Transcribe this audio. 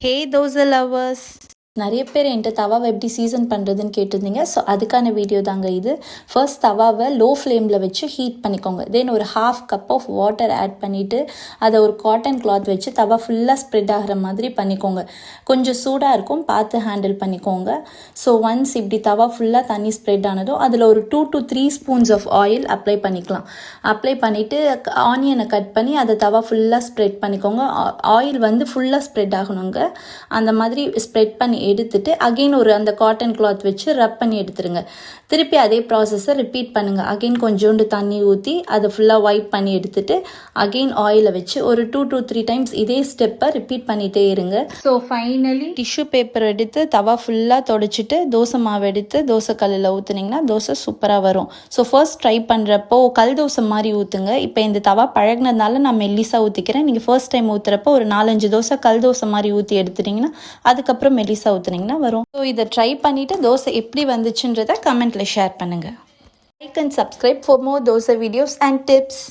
Hey, those are lovers. நிறைய பேர் என்கிட்ட தவாவை எப்படி சீசன் பண்ணுறதுன்னு கேட்டிருந்தீங்க. ஸோ அதுக்கான வீடியோ தாங்க இது. ஃபர்ஸ்ட் தவாவை லோ ஃப்ளேமில் வச்சு ஹீட் பண்ணிக்கோங்க. தென் ஒரு half cup of water add பண்ணிவிட்டு அதை ஒரு காட்டன் கிளாத் வச்சு தவா ஃபுல்லாக ஸ்ப்ரெட் ஆகிற மாதிரி பண்ணிக்கோங்க. கொஞ்சம் சூடாக இருக்கும் பார்த்து ஹேண்டில் பண்ணிக்கோங்க. ஸோ ஒன்ஸ் இப்படி தவா ஃபுல்லாக தண்ணி ஸ்ப்ரெட் ஆனதும் அதில் ஒரு two to three spoons of oil apply பண்ணிக்கலாம். அப்ளை பண்ணிவிட்டு ஆனியனை கட் பண்ணி அதை தவா ஃபுல்லாக ஸ்ப்ரெட் பண்ணிக்கோங்க. ஆயில் வந்து ஃபுல்லாக ஸ்ப்ரெட் ஆகணுங்க. அந்த மாதிரி ஸ்ப்ரெட் பண்ணி எடுத்துட்டு அகெயின் ஒரு அந்த காட்டன் கிளாத் வச்சு ரப் பண்ணி எடுத்துருங்க. திருப்பி அதே ப்ராசஸை ரிப்பீட் பண்ணுங்கள் அகெயின் கொஞ்சோண்டு தண்ணி ஊற்றி அதை ஃபுல்லாக வைப் பண்ணி எடுத்துட்டு அகெயின் ஆயிலை வச்சு ஒரு டூ டூ த்ரீ டைம்ஸ் இதே ஸ்டெப்பை ரிப்பீட் பண்ணிகிட்டே இருங்க. ஸோ ஃபைனலி டிஷ்யூ பேப்பர் எடுத்து தவா ஃபுல்லாக தொடச்சிட்டு தோசை மாவு எடுத்து தோசை கல்லில் ஊற்றுனீங்கன்னா தோசை சூப்பராக வரும். ஸோ ஃபர்ஸ்ட் ட்ரை பண்ணுறப்போ கல் தோசை மாதிரி ஊற்றுங்க இப்போ இந்த தவா பழகினதுனால நான் மெல்லிஸாக ஊற்றிக்கிறேன் நீங்கள் ஃபர்ஸ்ட் டைம் ஊற்றுறப்போ ஒரு நாலஞ்சு தோசை கல் தோசை மாதிரி ஊற்றி எடுத்துட்டிங்கன்னா அதுக்கப்புறம் மெல்லிஸாக ஊற்றுனீங்கன்னா வரும். ஸோ இதை ட்ரை பண்ணிவிட்டு தோசை எப்படி வந்துச்சுன்றதை கமெண்ட்டில் ஷேர் பண்ணுங்கள் like and subscribe for more dosa videos and tips